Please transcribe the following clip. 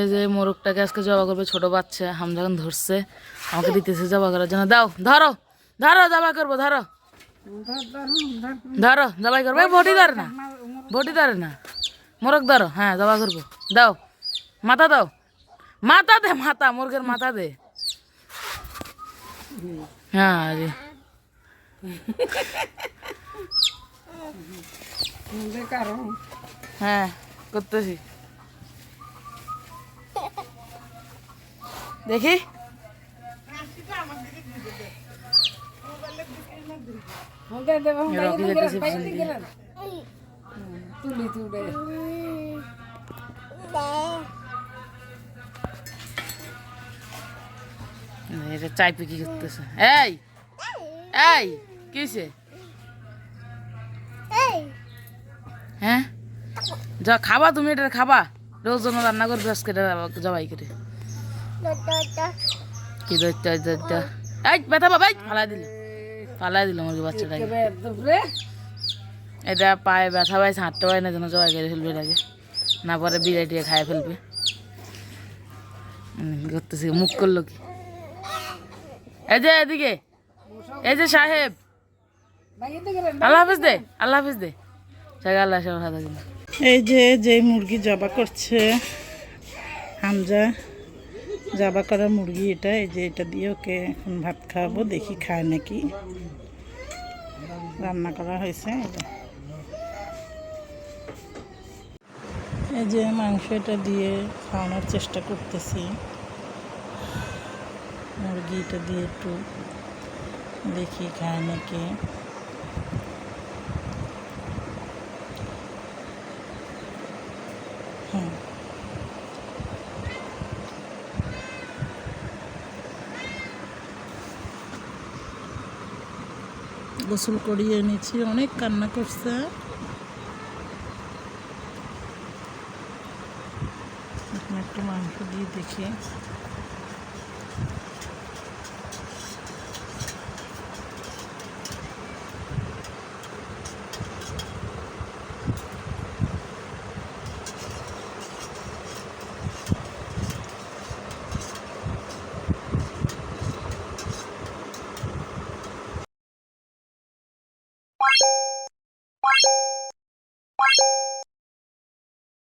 এই যে মোরগটাকে আজকে জবা করবে ছোট বাচ্চা হাম যখন ধরছে। আমাকে দিতেছে জবা করার জন্য। দাও ধরো ধরো জবা করব ধরো। ধরো জবাই করব। বটি ধরে না বটি ধরে না। মোরগ ধরো হ্যাঁ জবা করব। দাও মাথা দাও। মাথা দে মাথা মুরগের মাথা দে। হ্যাঁ রে হ্যাঁ করতেছি। দেখি। রকি যেতেছে পিছন দিয়ে। তুলি তুলে। এটা চাই পিকি করতেছে। এই এই কিসে হ্যাঁ? যা খাবা তুমি এটা খাবা। রোজ জন্য রান্না করবে আজকে জবাই করে। কি দৈত্য দৈত্য এই, ব্যথা বাবা ফালাই দিল। ফালাই দিল মুরগি বাচ্চাটাকে। এটা পায়ে ব্যথা পাইছে হাঁটতে পারে না, যেন জবাই করে ফেলবে এটাকে। না পরে বিরাটিয়ে খায় ফেলবে। করতেছে, মুখ করল কি? এই যে এদিকে, এই যে সাহেব। আল্লাহ হাফিজ দে, আল্লাহ হাফিজ দে। আল্লাহ সব এই যে যে মুরগি জবা করছে, হামজা। জবা করা মুরগি এটা, এই যে এটা দিয়ে ওকে এখন ভাত খাওয়াবো, দেখি খায় নাকি। রান্না করা হয়েছে, এই যে। মাংস এটা দিয়ে খাওয়ানোর চেষ্টা করতেছি। মুরগিটা দিয়ে একটু দেখি খায় নাকি। হুম। গোসল করিয়ে এনেছি অনেক কান্না করছে। একটু মাংস দিয়ে দেখি। Thank you.